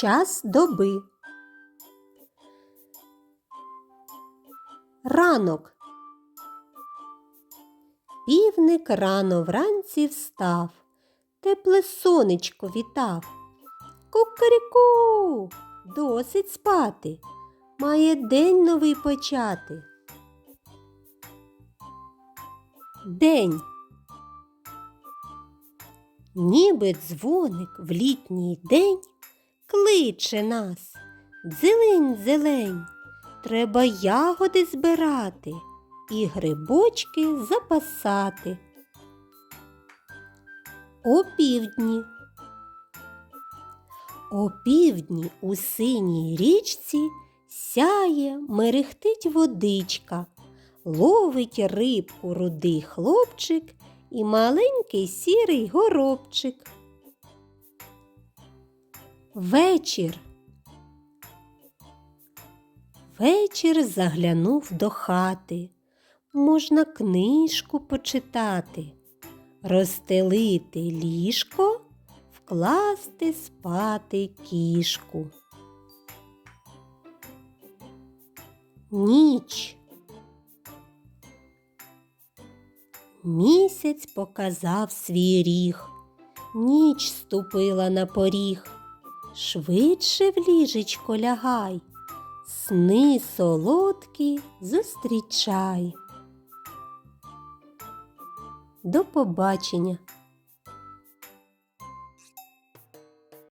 Час доби. Ранок. Півник рано вранці встав, тепле сонечко вітав. Кукаріку, досить спати, має день новий почати. День. Ніби дзвоник в літній день кличе нас. Зелень, зелень, треба ягоди збирати і грибочки запасати. О півдні. О півдні у синій річці сяє, мерехтить водичка, ловить рибку рудий хлопчик і маленький сірий горобчик. Вечір. Вечір заглянув до хати. Можна книжку почитати, розстелити ліжко, вкласти спати кішку. Ніч. Місяць показав свій ріг, ніч ступила на поріг. Швидше в ліжечко лягай, сни солодкі зустрічай. До побачення!